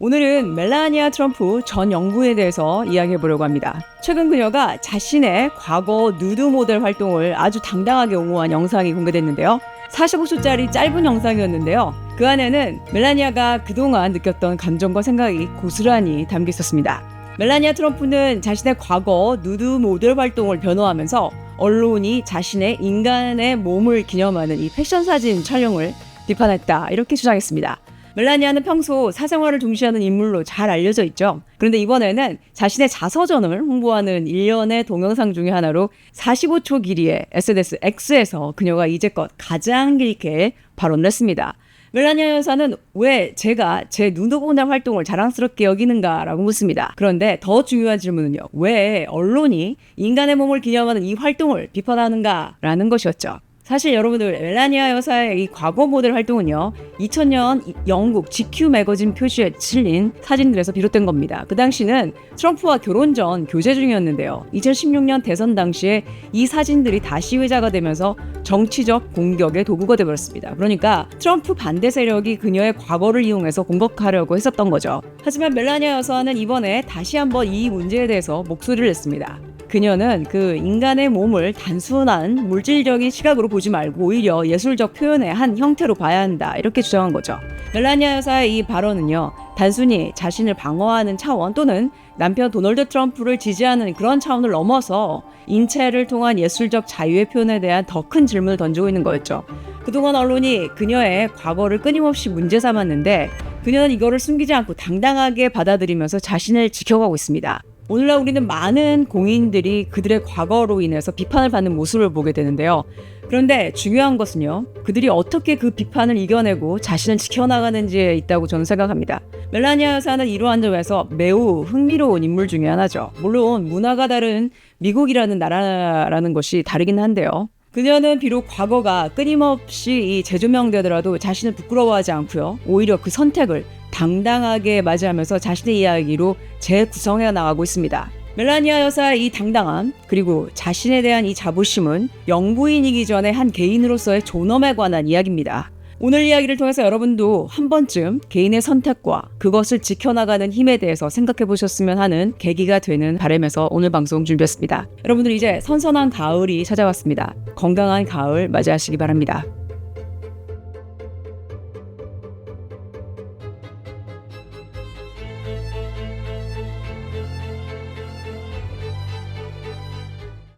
오늘은 멜라니아 트럼프 전 영부에 대해서 이야기해 보려고 합니다. 최근 그녀가 자신의 과거 누드 모델 활동을 아주 당당하게 옹호한 영상이 공개됐는데요. 45초짜리 짧은 영상이었는데요. 그 안에는 멜라니아가 그동안 느꼈던 감정과 생각이 고스란히 담겨 있었습니다. 멜라니아 트럼프는 자신의 과거 누드 모델 활동을 변호하면서 언론이 자신의 인간의 몸을 기념하는 이 패션 사진 촬영을 비판했다 이렇게 주장했습니다. 멜라니아는 평소 사생활을 중시하는 인물로 잘 알려져 있죠. 그런데 이번에는 자신의 자서전을 홍보하는 일련의 동영상 중의 하나로 45초 길이의 SNS X에서 그녀가 이제껏 가장 길게 발언을 했습니다. 멜라니아 여사는 왜 제가 제 누드보날 활동을 자랑스럽게 여기는가라고 묻습니다. 그런데 더 중요한 질문은요. 왜 언론이 인간의 몸을 기념하는 이 활동을 비판하는가라는 것이었죠. 사실 여러분들 멜라니아 여사의 이 과거 모델 활동은요 2000년 영국 GQ 매거진 표지에 실린 사진들에서 비롯된 겁니다. 그 당시는 트럼프와 결혼 전 교제 중이었는데요. 2016년 대선 당시에 이 사진들이 다시 회자가 되면서 정치적 공격의 도구가 되버렸습니다. 그러니까 트럼프 반대 세력이 그녀의 과거를 이용해서 공격하려고 했었던 거죠. 하지만 멜라니아 여사는 이번에 다시 한번 이 문제에 대해서 목소리를 냈습니다. 그녀는 그 인간의 몸을 단순한 물질적인 시각으로 보지 말고 오히려 예술적 표현의 한 형태로 봐야 한다 이렇게 주장한 거죠. 멜라니아 여사의 이 발언은요 단순히 자신을 방어하는 차원 또는 남편 도널드 트럼프를 지지하는 그런 차원을 넘어서 인체를 통한 예술적 자유의 표현에 대한 더 큰 질문을 던지고 있는 거였죠. 그동안 언론이 그녀의 과거를 끊임없이 문제 삼았는데 그녀는 이거를 숨기지 않고 당당하게 받아들이면서 자신을 지켜가고 있습니다. 오늘날 우리는 많은 공인들이 그들의 과거로 인해서 비판을 받는 모습을 보게 되는데요. 그런데 중요한 것은요, 그들이 어떻게 그 비판을 이겨내고 자신을 지켜나가는지에 있다고 저는 생각합니다. 멜라니아 여사는 이러한 점에서 매우 흥미로운 인물 중에 하나죠. 물론 문화가 다른 미국이라는 나라라는 것이 다르긴 한데요. 그녀는 비록 과거가 끊임없이 이 재조명되더라도 자신을 부끄러워하지 않고요. 오히려 그 선택을 당당하게 맞이하면서 자신의 이야기로 재구성해 나가고 있습니다. 멜라니아 여사의 이 당당함 그리고 자신에 대한 이 자부심은 영부인이기 전에 한 개인으로서의 존엄에 관한 이야기입니다. 오늘 이야기를 통해서 여러분도 한 번쯤 개인의 선택과 그것을 지켜나가는 힘에 대해서 생각해 보셨으면 하는 계기가 되는 바람에서 오늘 방송 준비했습니다. 여러분들 이제 선선한 가을이 찾아왔습니다. 건강한 가을 맞이하시기 바랍니다.